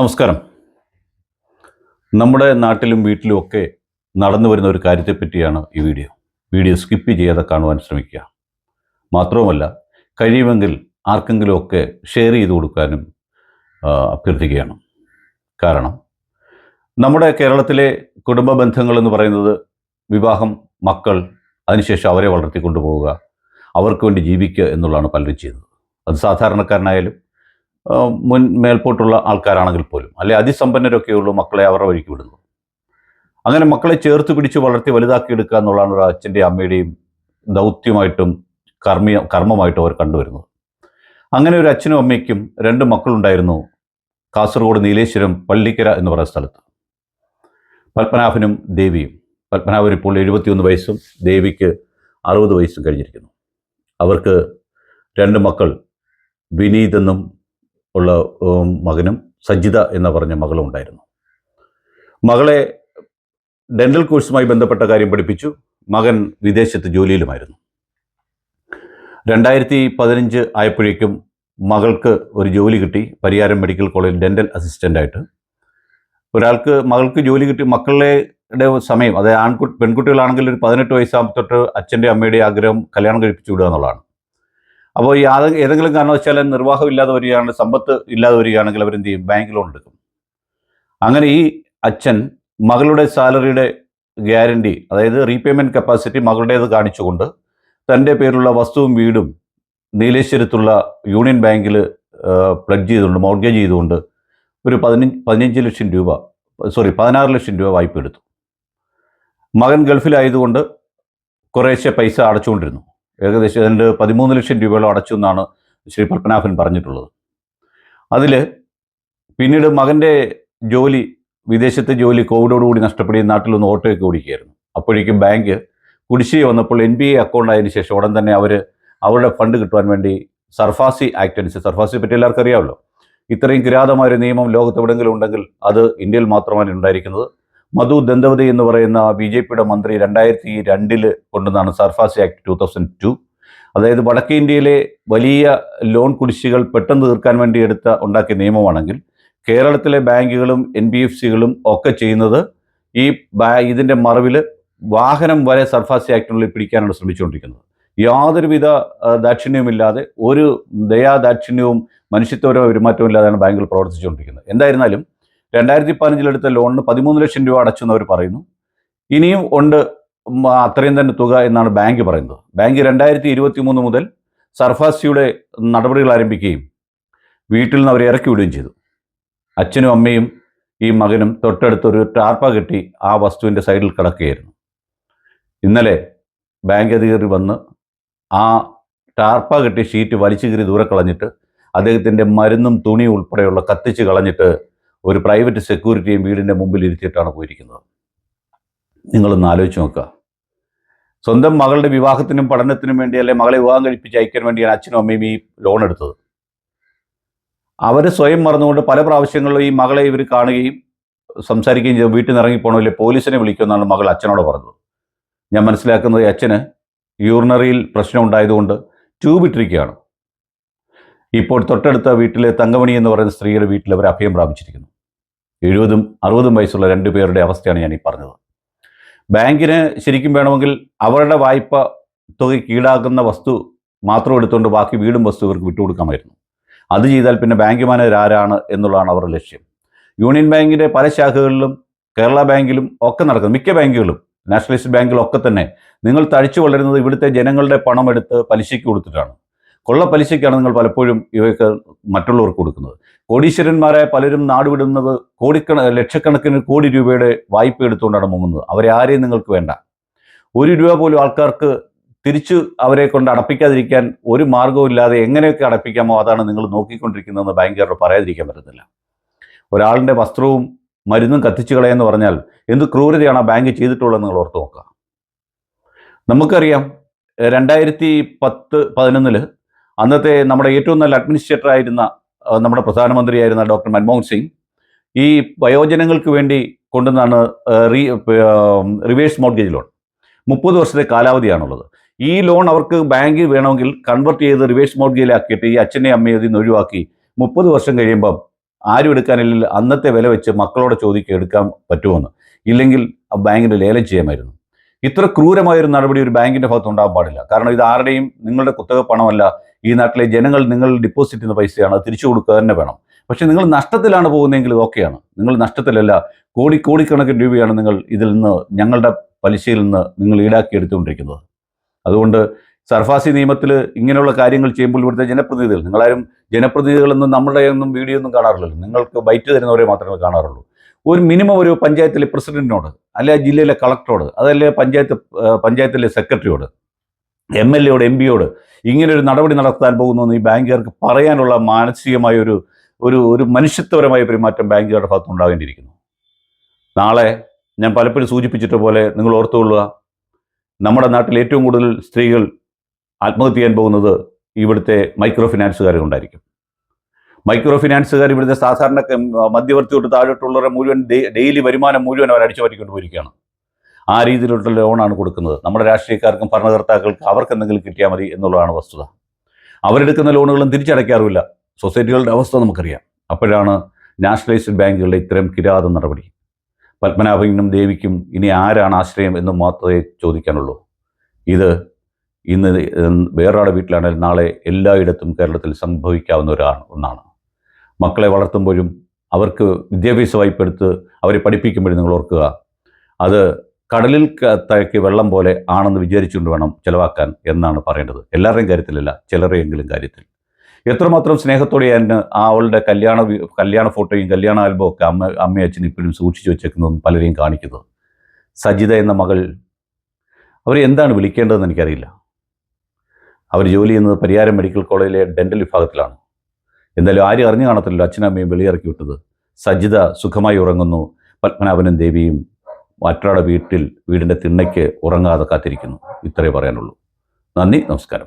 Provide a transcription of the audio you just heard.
നമസ്കാരം. നമ്മുടെ നാട്ടിലും വീട്ടിലും ഒക്കെ നടന്നു വരുന്ന ഒരു കാര്യത്തെ പറ്റിയാണ് ഈ വീഡിയോ. വീഡിയോ സ്കിപ്പ് ചെയ്യാതെ കാണുവാൻ ശ്രമിക്കുക. മാത്രവുമല്ല കഴിയുമെങ്കിൽ ആർക്കെങ്കിലും ഒക്കെ ഷെയർ ചെയ്ത് കൊടുക്കാനും അഭ്യർത്ഥിക്കുകയാണ്. കാരണം നമ്മുടെ കേരളത്തിലെ കുടുംബ ബന്ധങ്ങൾ എന്ന് പറയുന്നത് വിവാഹം മക്കൾ അതിനുശേഷം അവരെ വളർത്തിക്കൊണ്ടുപോവുക അവർക്ക് വേണ്ടി ജീവിക്കുക എന്നുള്ളതാണ് പലരും ചെയ്യുന്നത്. അത് സാധാരണക്കാരനായാലും മുൻ മേൽപോട്ടുള്ള ആൾക്കാരാണെങ്കിൽ പോലും അല്ലെ അതിസമ്പന്നരൊക്കെ ഉള്ളൂ മക്കളെ അവരുടെ വഴിക്ക് വിടുന്നു അങ്ങനെ മക്കളെ ചേർത്ത് പിടിച്ച് വളർത്തി വലുതാക്കിയെടുക്കുക എന്നുള്ളതാണ് ഒരു അച്ഛന്റെയും അമ്മയുടെയും ദൗത്യമായിട്ടും കർമ്മീയ കർമ്മമായിട്ടും അവർ കണ്ടുവരുന്നത്. അങ്ങനെ ഒരു അച്ഛനും അമ്മയ്ക്കും രണ്ട് മക്കളുണ്ടായിരുന്നു കാസർഗോഡ് നീലേശ്വരം പള്ളിക്കര എന്ന് പറയുന്ന സ്ഥലത്ത്. പത്മനാഭനും ദേവിയും. പത്മനാഭൻ ഇപ്പോൾ എഴുപത്തിയൊന്ന് വയസ്സും ദേവിക്ക് അറുപത് വയസ്സും കഴിഞ്ഞിരിക്കുന്നു. അവർക്ക് രണ്ട് മക്കൾ വിനീത് എന്നും ഉള്ള മകനും സജിത എന്ന പറഞ്ഞ മകളും ഉണ്ടായിരുന്നു. മകളെ ഡെന്റൽ കോഴ്സുമായി ബന്ധപ്പെട്ട കാര്യം പഠിപ്പിച്ചു. മകൻ വിദേശത്ത് ജോലിയിലുമായിരുന്നു. രണ്ടായിരത്തി പതിനഞ്ച് ആയപ്പോഴേക്കും മകൾക്ക് ഒരു ജോലി കിട്ടി. പരിയാരം മെഡിക്കൽ കോളേജിൽ ഡെന്റൽ അസിസ്റ്റന്റായിട്ട് ഒരാൾക്ക് മകൾക്ക് ജോലി കിട്ടി. മക്കളുടെ സമയം അതായത് ആൺകുട്ടി പെൺകുട്ടികളാണെങ്കിൽ ഒരു പതിനെട്ട് വയസ്സാകുമ്പോൾ തൊട്ട് അച്ഛന്റെ അമ്മയുടെ ആഗ്രഹം കല്യാണം കഴിപ്പിച്ചു വിടുക എന്നുള്ളതാണ്. അപ്പോൾ ഈ ഏതെങ്കിലും കാരണവശാലും നിർവാഹം ഇല്ലാതെ വരികയാണെങ്കിൽ സമ്പത്ത് ഇല്ലാതെ വരികയാണെങ്കിൽ അവരെന്ത് ചെയ്യും? ബാങ്ക് ലോൺ എടുക്കും. അങ്ങനെ ഈ അച്ഛൻ മകളുടെ സാലറിയുടെ ഗ്യാരണ്ടി അതായത് റീപേയ്മെന്റ് കപ്പാസിറ്റി മകളുടേത് കാണിച്ചുകൊണ്ട് തന്റെ പേരിലുള്ള വസ്തുവും വീടും നീലേശ്വരത്തുള്ള യൂണിയൻ ബാങ്കിൽ പ്ലഡ് ചെയ്തുകൊണ്ട് മോർഗേജ് ചെയ്തുകൊണ്ട് ഒരു പതിനഞ്ച് പതിനഞ്ച് ലക്ഷം രൂപ സോറി പതിനാറ് ലക്ഷം രൂപ വായ്പ എടുത്തു മകൻ ഗൾഫിലായതുകൊണ്ട് കുറേശ്ശെ പൈസ അടച്ചുകൊണ്ടിരുന്നു. ഏകദേശം അതിന്റെ പതിമൂന്ന് ലക്ഷം രൂപയോളം അടച്ചു എന്നാണ് ശ്രീ പത്മനാഭൻ പറഞ്ഞിട്ടുള്ളത്. അതിൽ പിന്നീട് മകന്റെ ജോലി വിദേശത്തെ ജോലി കോവിഡോടുകൂടി നഷ്ടപ്പെടുകയും നാട്ടിലൊന്ന് ഓട്ടോയൊക്കെ ഓടിക്കുകയായിരുന്നു. അപ്പോഴേക്കും ബാങ്ക് കുടിശ്ശിക വന്നപ്പോൾ എൻ ബി എ അക്കൗണ്ട് ആയതിനു ശേഷം ഉടൻ തന്നെ അവർ അവരുടെ ഫണ്ട് കിട്ടുവാൻ വേണ്ടി സർഫാസി ആക്ട് അനുസരിച്ച് സർഫാസിയെ പറ്റി എല്ലാവർക്കും അറിയാമല്ലോ. ഇത്രയും കിരാതമായ ഒരു നിയമം ലോകത്ത് എവിടെയെങ്കിലും ഉണ്ടെങ്കിൽ അത് ഇന്ത്യയിൽ മാത്രമാണ് ഉണ്ടായിരിക്കുന്നത്. മധു ദന്തവതി എന്ന് പറയുന്ന ബി ജെ പിയുടെ മന്ത്രി രണ്ടായിരത്തി രണ്ടിൽ കൊണ്ടുവന്നാണ് SARFAESI act two thousand two. അതായത് വടക്കേ ഇന്ത്യയിലെ വലിയ ലോൺ കുടിശ്ശികൾ പെട്ടെന്ന് തീർക്കാൻ വേണ്ടി എടുത്ത ഉണ്ടാക്കിയ നിയമമാണെങ്കിൽ കേരളത്തിലെ ബാങ്കുകളും എൻ ബി എഫ് സികളും ഒക്കെ ചെയ്യുന്നത് ഈ ബാ ഇതിന്റെ മറവിൽ വാഹനം വരെ സർഫാസി ആക്ടിനുള്ളിൽ പിടിക്കാനാണ് ശ്രമിച്ചുകൊണ്ടിരിക്കുന്നത്. യാതൊരുവിധ ദാക്ഷിണ്യവുമില്ലാതെ ഒരു ദയാദാക്ഷിണ്യവും മനുഷ്യത്വപരമായ പെരുമാറ്റവും ഇല്ലാതെയാണ് ബാങ്കുകൾ പ്രവർത്തിച്ചുകൊണ്ടിരിക്കുന്നത്. എന്തായിരുന്നാലും രണ്ടായിരത്തി പതിനഞ്ചിലെടുത്ത ലോണിന് പതിമൂന്ന് ലക്ഷം രൂപ അടച്ചു എന്നവർ പറയുന്നു. ഇനിയും ഉണ്ട് അത്രയും തന്നെ തുക എന്നാണ് ബാങ്ക് പറയുന്നത്. ബാങ്ക് രണ്ടായിരത്തി ഇരുപത്തി മൂന്ന് മുതൽ സർഫാസിയുടെ നടപടികൾ ആരംഭിക്കുകയും വീട്ടിൽ നിന്ന് അവരെ ഇറക്കി വിടുകയും ചെയ്തു. അച്ഛനും അമ്മയും ഈ മകനും തൊട്ടടുത്തൊരു ടാർപ്പ കെട്ടി ആ വസ്തുവിന്റെ സൈഡിൽ കിടക്കുകയായിരുന്നു. ഇന്നലെ ബാങ്ക് അധികൃതർ വന്ന് ആ ടാർപ്പ കെട്ടി ഷീറ്റ് വലിച്ചു കീറി ദൂരെ കളഞ്ഞിട്ട് അദ്ദേഹത്തിന്റെ മരുന്നും തുണിയും ഉൾപ്പെടെയുള്ള കത്തിച്ച് കളഞ്ഞിട്ട് ഒരു പ്രൈവറ്റ് സെക്യൂരിറ്റിയും വീടിന്റെ മുമ്പിൽ ഇരുത്തിയിട്ടാണ് പോയിരിക്കുന്നത്. നിങ്ങളൊന്ന് ആലോചിച്ച് നോക്കുക. സ്വന്തം മകളുടെ വിവാഹത്തിനും പഠനത്തിനും വേണ്ടി അല്ലെ മകളെ വിവാഹം കഴിപ്പിച്ച് അയക്കാൻ വേണ്ടിയാണ് അച്ഛനും അമ്മയും ഈ ലോൺ എടുത്തത്. അവർ സ്വയം മറന്നുകൊണ്ട് പല പ്രാവശ്യങ്ങളിലും ഈ മകളെ ഇവർ കാണുകയും സംസാരിക്കുകയും ചെയ്തു. വീട്ടിൽ നിന്ന് ഇറങ്ങിപ്പോണമില്ലേ പോലീസിനെ വിളിക്കുമെന്നാണ് മകൾ അച്ഛനോട് പറഞ്ഞത്. ഞാൻ മനസ്സിലാക്കുന്നത് അച്ഛന് യൂറിനറിയിൽ പ്രശ്നം ഉണ്ടായതുകൊണ്ട് ട്യൂബ് ഇട്ടിരിക്കുകയാണ്. ഇപ്പോൾ തൊട്ടടുത്ത വീട്ടിലെ തങ്കമണി എന്ന് പറയുന്ന സ്ത്രീയുടെ വീട്ടിൽ അവർ അഭയം പ്രാപിച്ചിരിക്കുന്നു. എഴുപതും അറുപതും വയസ്സുള്ള രണ്ടു പേരുടെ അവസ്ഥയാണ് ഞാൻ ഈ പറഞ്ഞത്. ബാങ്കിന് ശരിക്കും വേണമെങ്കിൽ അവരുടെ വായ്പ തുകയ്ക്ക് ഈടാക്കുന്ന വസ്തു മാത്രം എടുത്തുകൊണ്ട് ബാക്കി വീടും വസ്തു ഇവർക്ക് വിട്ടുകൊടുക്കാമായിരുന്നു. അത് ചെയ്താൽ പിന്നെ ബാങ്ക് മാനേജർ ആരാണ് എന്നുള്ളതാണ് അവരുടെ ലക്ഷ്യം. യൂണിയൻ ബാങ്കിന്റെ പല ശാഖകളിലും കേരള ബാങ്കിലും ഒക്കെ നടക്കുന്നു. മിക്ക ബാങ്കുകളും നാഷണലിസ്റ്റ് ബാങ്കിലൊക്കെ തന്നെ. നിങ്ങൾ തഴിച്ചു വളരുന്നത് ഇവിടുത്തെ ജനങ്ങളുടെ പണം എടുത്ത് പലിശയ്ക്ക് കൊടുത്തിട്ടാണ്. കൊള്ള പലിശയ്ക്കാണ് നിങ്ങൾ പലപ്പോഴും ഇവയൊക്കെ മറ്റുള്ളവർക്ക് കൊടുക്കുന്നത്. കോടീശ്വരന്മാരായ പലരും നാടുവിടുന്നത് കോടിക്കണ ലക്ഷക്കണക്കിന് കോടി രൂപയുടെ വായ്പ എടുത്തുകൊണ്ടാണ് മുങ്ങുന്നത്. അവരെ ആരെയും നിങ്ങൾക്ക് വേണ്ട. ഒരു രൂപ പോലും ആൾക്കാർക്ക് തിരിച്ചു അവരെ കൊണ്ട് അടപ്പിക്കാതിരിക്കാൻ ഒരു മാർഗവും ഇല്ലാതെ എങ്ങനെയൊക്കെ അടപ്പിക്കാമോ അതാണ് നിങ്ങൾ നോക്കിക്കൊണ്ടിരിക്കുന്നതെന്ന് ബാങ്കുകാരോട് പറയാതിരിക്കാൻ പറ്റത്തില്ല. ഒരാളിന്റെ വസ്ത്രവും മരുന്നും കത്തിച്ചു കളയെന്ന് പറഞ്ഞാൽ എന്ത് ക്രൂരതയാണ് ആ ബാങ്ക് ചെയ്തിട്ടുള്ളത് നിങ്ങൾ ഓർത്ത് നോക്കുക. നമുക്കറിയാം രണ്ടായിരത്തി പത്ത് പതിനൊന്നിൽ അന്നത്തെ നമ്മുടെ ഏറ്റവും നല്ല അഡ്മിനിസ്ട്രേറ്റർ ആയിരുന്ന നമ്മുടെ പ്രധാനമന്ത്രിയായിരുന്ന ഡോക്ടർ മൻമോഹൻ സിംഗ് ഈ വയോജനങ്ങൾക്ക് വേണ്ടി കൊണ്ടുവന്നാണ് റീ റിവേഴ്സ് മോർഗേജ് ലോൺ മുപ്പത് വർഷത്തെ കാലാവധിയാണുള്ളത്. ഈ ലോൺ അവർക്ക് ബാങ്കിൽ വേണമെങ്കിൽ കൺവെർട്ട് ചെയ്ത് റിവേഴ്സ് മോർഗേജിലാക്കിയിട്ട് ഈ അച്ഛനെയും അമ്മയും ഇതിൽ നിന്ന് ഒഴിവാക്കി മുപ്പത് വർഷം കഴിയുമ്പം ആരും എടുക്കാനില്ല അന്നത്തെ വില വെച്ച് മക്കളോട് ചോദിക്കുക എടുക്കാൻ പറ്റുമെന്ന്. ഇല്ലെങ്കിൽ ആ ബാങ്കിന് ലേലം ചെയ്യാമായിരുന്നു. ഇത്ര ക്രൂരമായൊരു നടപടി ഒരു ബാങ്കിന്റെ ഭാഗത്ത് ഉണ്ടാകാൻ പാടില്ല. കാരണം ഇത് ആരുടെയും നിങ്ങളുടെ കുത്തക പണമല്ല. ഈ നാട്ടിലെ ജനങ്ങൾ നിങ്ങൾ ഡിപ്പോസിറ്റ് ചെയ്യുന്ന പൈസയാണ് അത് തിരിച്ചു കൊടുക്കുക തന്നെ വേണം. പക്ഷെ നിങ്ങൾ നഷ്ടത്തിലാണ് പോകുന്നതെങ്കിൽ ഓക്കെയാണ്. നിങ്ങൾ നഷ്ടത്തിലല്ല കോടി കോടിക്കണക്കിന് രൂപയാണ് നിങ്ങൾ ഇതിൽ നിന്ന് ഞങ്ങളുടെ പലിശയിൽ നിന്ന് നിങ്ങൾ ഈടാക്കി എടുത്തുകൊണ്ടിരിക്കുന്നത് അതുകൊണ്ട് സർഫാസി നിയമത്തിൽ ഇങ്ങനെയുള്ള കാര്യങ്ങൾ ചെയ്യുമ്പോൾ ഇവിടുത്തെ ജനപ്രതിനിധികൾ നിങ്ങളാരും ജനപ്രതിനിധികളൊന്നും നമ്മുടെ ഒന്നും വീഡിയോ ഒന്നും കാണാറില്ലല്ലോ. നിങ്ങൾക്ക് ബൈറ്റ് തരുന്നവരെ മാത്രമേ കാണാറുള്ളൂ. ഒരു മിനിമം ഒരു പഞ്ചായത്തിലെ പ്രസിഡന്റിനോട് അല്ലെ ജില്ലയിലെ കളക്ടറോട് അതല്ലേ പഞ്ചായത്ത് പഞ്ചായത്തിലെ സെക്രട്ടറിയോട് എം എൽ എയോട് എം പിയോട് ഇങ്ങനെ ഒരു നടപടി നടത്താൻ പോകുന്നു ഈ ബാങ്കുകാർക്ക് പറയാനുള്ള മാനസികമായ ഒരു ഒരു ഒരു മനുഷ്യത്വപരമായ പെരുമാറ്റം ബാങ്കുകാരുടെ ഭാഗത്ത് ഉണ്ടാകേണ്ടിയിരിക്കുന്നു. നാളെ ഞാൻ പലപ്പോഴും സൂചിപ്പിച്ചിട്ട പോലെ നിങ്ങൾ ഓർത്തുകൊള്ളുക നമ്മുടെ നാട്ടിൽ ഏറ്റവും കൂടുതൽ സ്ത്രീകൾ ആത്മഹത്യ ചെയ്യാൻ പോകുന്നത് ഇവിടുത്തെ മൈക്രോ ഫിനാൻസുകാരെ കൊണ്ടായിരിക്കും മൈക്രോ ഫിനാൻസുകാർ ഇവിടുത്തെ സാധാരണ മധ്യവർത്തി തൊട്ട് താഴോട്ടുള്ളവരെ മുഴുവൻ ഡെയിലി വരുമാനം മുഴുവൻ അവർ അടിച്ചു പറ്റിക്കൊണ്ട് പോയിരിക്കുകയാണ് ആ രീതിയിലുള്ള ലോണാണ് കൊടുക്കുന്നത്. നമ്മുടെ രാഷ്ട്രീയക്കാർക്കും ഭരണകർത്താക്കൾക്ക് അവർക്ക് എന്തെങ്കിലും കിട്ടിയാൽ മതി എന്നുള്ളതാണ് വസ്തുത. അവരെടുക്കുന്ന ലോണുകളും തിരിച്ചടയ്ക്കാറുമില്ല. സൊസൈറ്റികളുടെ അവസ്ഥ നമുക്കറിയാം. അപ്പോഴാണ് നാഷണലൈസ്ഡ് ബാങ്കുകളുടെ ഇത്തരം കിരാത നടപടി. പത്മനാഭനും ദേവിക്കും ഇനി ആരാണ് ആശ്രയം എന്ന് മാത്രമേ ചോദിക്കാനുള്ളൂ. ഇത് ഇന്ന് വേറൊരാളുടെ വീട്ടിലാണെങ്കിൽ നാളെ എല്ലായിടത്തും കേരളത്തിൽ സംഭവിക്കാവുന്ന ഒരാണ് ഒന്നാണ്. മക്കളെ വളർത്തുമ്പോഴും അവർക്ക് വിദ്യാഭ്യാസ വായ്പ എടുത്ത് അവരെ പഠിപ്പിക്കുമ്പോഴും നിങ്ങൾ ഓർക്കുക. അത് കടലിൽ തയ്ക്ക് വെള്ളം പോലെ ആണെന്ന് വിചാരിച്ചുകൊണ്ട് വേണം ചിലവാക്കാൻ എന്നാണ് പറയേണ്ടത്. എല്ലാവരുടെയും കാര്യത്തിലല്ല ചിലരെയെങ്കിലും കാര്യത്തിൽ. എത്രമാത്രം സ്നേഹത്തോടെ ഞാൻ ആ അവളുടെ കല്യാണ കല്യാണ ഫോട്ടോയും കല്യാണ ആൽബവും ഒക്കെ അമ്മ അമ്മയും അച്ഛനും ഇപ്പോഴും സൂക്ഷിച്ചു വെച്ചേക്കുന്നതും പലരെയും കാണിക്കുന്നത്. സജിത എന്ന മകൾ അവരെ എന്താണ് വിളിക്കേണ്ടതെന്ന് എനിക്കറിയില്ല. അവർ ജോലി ചെയ്യുന്നത് പരിയാരം മെഡിക്കൽ കോളേജിലെ ഡെന്റൽ വിഭാഗത്തിലാണ്. എന്തായാലും ആരും അറിഞ്ഞു കാണത്തില്ലല്ലോ അച്ഛനമ്മയും വെളിയിറക്കി വിട്ടത്. സജിത സുഖമായി ഉറങ്ങുന്നു. പത്മനാഭനും ദേവിയും മറ്റൊരാളുടെ വീട്ടിൽ വീടിന്റെ തിണ്ണയ്ക്ക് ഉറങ്ങാതെ കാത്തിരിക്കുന്നു. ഇത്രയേ പറയാനുള്ളൂ. നന്ദി നമസ്കാരം.